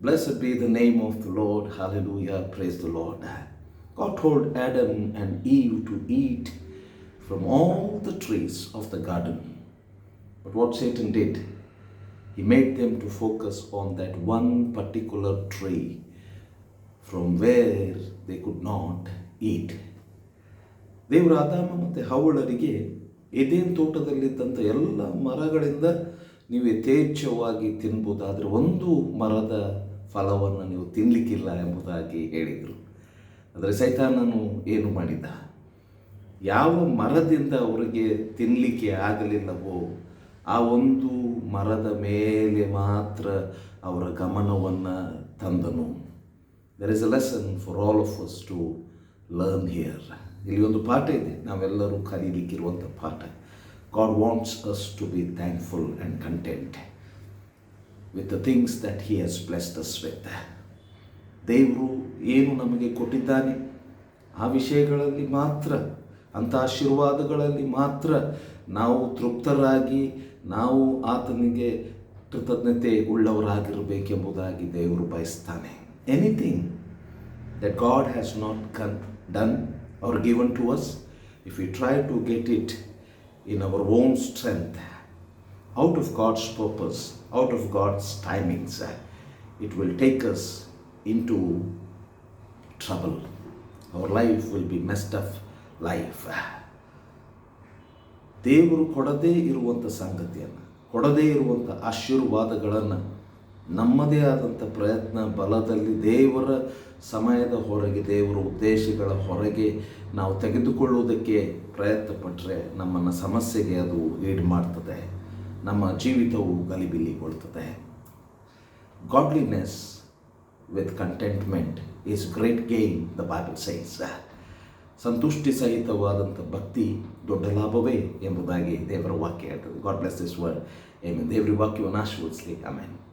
Blessed be the name of the Lord. Hallelujah. Praise the Lord. God told Adam and Eve to eat from all the trees of the garden. But what Satan did, he made them to focus on that one particular tree from where they could not eat. ದೇವರು ಆದಾಮ ಮತ್ತು ಹವಳರಿಗೆ ಎದೇನ್ ತೋಟದಲ್ಲಿದ್ದಂಥ ಎಲ್ಲ ಮರಗಳಿಂದ ನೀವು ಯಥೇಚ್ಛವಾಗಿ ತಿನ್ಬೋದಾದರೆ ಒಂದು ಮರದ ಫಲವನ್ನು ನೀವು ತಿನ್ನಲಿಕ್ಕಿಲ್ಲ ಎಂಬುದಾಗಿ ಹೇಳಿದರು. ಅಂದರೆ ಸೈತಾನನು ಏನು ಮಾಡಿದ? ಯಾವ ಮರದಿಂದ ಅವರಿಗೆ ತಿನ್ನಲಿಕ್ಕೆ ಆಗಲಿಲ್ಲವೋ ಆ ಒಂದು ಮರದ ಮೇಲೆ ಮಾತ್ರ ಅವರ ಗಮನವನ್ನು ತಂದನು. There is a lesson for all of us to learn here ಇಲ್ಲಿ ಒಂದು ಪಾಠ ಇದೆ. ನಾವೆಲ್ಲರೂ ಕಲೀಲಿಕ್ಕಿರುವಂಥ ಪಾಠ. God wants us to be thankful and content with the things that he has blessed us with. ದೇವರು ಏನು ನಮಗೆ ಕೊಟ್ಟಿದ್ದಾನೆ ಆ ವಿಷಯಗಳಲ್ಲಿ ಮಾತ್ರ, ಅಂಥ ಆಶೀರ್ವಾದಗಳಲ್ಲಿ ಮಾತ್ರ ನಾವು ತೃಪ್ತರಾಗಿ, ನಾವು ಆತನಿಗೆ ಕೃತಜ್ಞತೆ ಉಳ್ಳವರಾಗಿರಬೇಕೆಂಬುದಾಗಿ ದೇವರು ಬಯಸ್ತಾನೆ anything that God has not condone or given to us if you try to get it in our own strength, out of God's purpose, out of God's timings, uh, it will take us into trouble. Our life will be messed up life. ದೇವರು ಕೊಡದೇ ಇರುವಂಥ ಸಂಗತಿಯನ್ನು ಕೊಡದೇ ಇರುವಂಥ ಆಶೀರ್ವಾದಗಳನ್ನು ನಮ್ಮದೇ ಆದಂಥ ಪ್ರಯತ್ನ, ಬಲದಲ್ಲಿ ದೇವರ ಸಮಯದ ಹೊರಗೆ, ದೇವರ ಉದ್ದೇಶಗಳ ಹೊರಗೆ ನಾವು ತೆಗೆದುಕೊಳ್ಳುವುದಕ್ಕೆ ಪ್ರಯತ್ನ ಪಟ್ಟರೆ ನಮ್ಮನ್ನು ಸಮಸ್ಯೆಗೆ ಅದು ಈಡು ಮಾಡ್ತದೆ ನಮ್ಮ ಜೀವಿತವು ಗಲಿಬಿಲಿಗೊಳ್ತದೆ godliness with contentment is great game the Bible science ಸಂತುಷ್ಟಿ ಸಹಿತವಾದಂಥ ಭಕ್ತಿ ದೊಡ್ಡ ಲಾಭವೇ ಎಂಬುದಾಗಿ ದೇವರ ವಾಕ್ಯ ಹೇಳ್ತದೆ. God bless this word amen ದೇವರ ವಾಕ್ಯವನ್ನು ಆಶೀರ್ವದಿಸಲಿ. ಆಮೇಲೆ